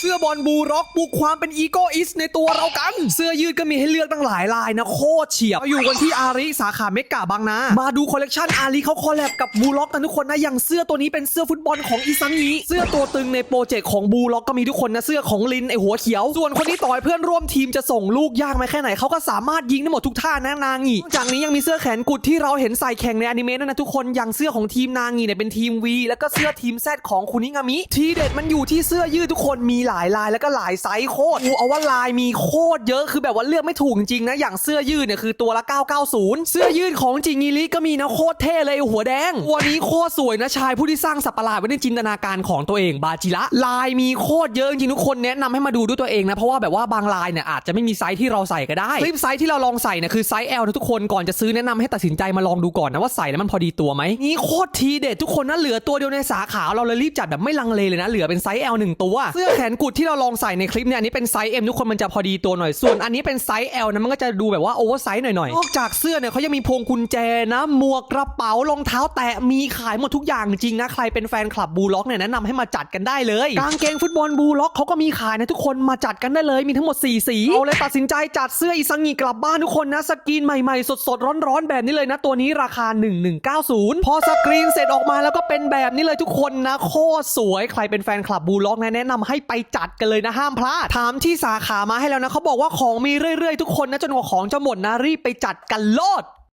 เสื้อบอลบูร็อกปลุกความเป็นอีโกอิสในตัวเรากัน เสื้อยืดก็มีให้เลือกตั้งหลายลายนะโคตรเฉียบเราอยู่กันที่อาริสาขาเมกาบางนา มาดูคอลเลกชันอาริเขาคอลแลบกับบูร็อกกันทุกคนนะอย่างเสื้อตัวนี้เป็นเสื้อฟุตบอลของอิซังิเสื้อตัวตึงในโปรเจกต์ของบูร็อกก็มีทุกคนนะเสื้อของลินไอหัวเขียว ส่วนคนที่ต่อยเพื่อนร่วมทีมจะส่งลูกยากไหมแค่ไหนเขาก็สามารถยิงได้หมดทุกท่านะนางีจากนี้ยังมีเสื้อแขนกุดที่เราเห็นใส่แข่งในอนิเมะด้วยนะทุกคนอย่างเสื้อของทีมนางงีเนี่ยเป็นทีม V แล้วก็เสื้อทีม Z ของคุนิงามิทีเด็ดมันอยู่ที่เสื้อยืดทุกคนมีหลายลายแล้วก็หลายไซส์โคตรกูเอาว่าลายมีโคตรเยอะคือแบบว่าเลือกไม่ถูกจริงนะอย่างเสื้อยืดเนี่ยคือตัวละ 990 เสื้อยืดของจิงิริก็มีนะโคตรเท่เลยหัวแดงตัวนี้โคตรสวยนะชายผู้ที่สร้างสัตว์ประหลาดไว้ในจินตนาการของตัวเองบาจิระลายมีโคตรเยอะจริงทุกคนแนะนำให้มาดูด้วยตัวเองนะเพราะว่าแบบว่าบางลายเนี่ยอาจจะไม่มีไซส์ที่เราใส่ก็ได้คลิปไซส์ที่เราลองใส่เนี่ยคือไซส์ L นะทุกคนก่อนจะซื้อแนะนำให้ตัดสินใจมาลองดูก่อนนะว่าใส่แล้วมันพอดีตัวไหมนี่โคตรทีเด็ดทุกคนนะเหลือตัวเดียวในสาขาเราเลยรีบจัดแบบไม่ลังเลเลยนะเหลือเป็นไซส์ L หนึ่งตัว เสื้อแขนกุดที่เราลองใส่ในคลิปเนี่ยอันนี้เป็นไซส์ M ทุกคนมันจะพอดีตัวหน่อย ส่วนอันนี้เป็นไซส์ L นะมันก็จะดูแบบว่าโอเวอร์ไซส์หน่อยๆนอกจากเสื้อเนี่ยเขายังมีพวงกุญแจนะหมวกกระเป๋ารองเท้าแตะมีขายหมดทุกอย่างจริงนะใครเป็นแฟนคลับบูล็อกเนี่ยแนะนำให้มาจัดกันได้เลยกางเกงฟุตบอลบูล็อกเขาก็มีขายนะทุกคนมาจัดกันได้เลยมีทั้งหมด 4 สีเอาเลยตัดสินใจจัดเสื้ออีซังิกลับบ้านทุกคนนะสกรีนใหม่ๆ สดๆร้อนๆแบบนี้เลยนะ ตัวนี้ราคา 1190 พอสกรีนเสร็จออกมาแล้วก็เป็นแบบนี้เลยทุกคนนะโคตรสวยใครเป็นแฟนคลับบูล็อกนะแนะนำให้ไปจัดกันเลยนะห้ามพลาด ถามที่สาขามาให้แล้วนะเขาบอกว่าของมีเรื่อยๆทุกคนนะจนกว่าของจะหมดนะรีบไปจัดกันโลด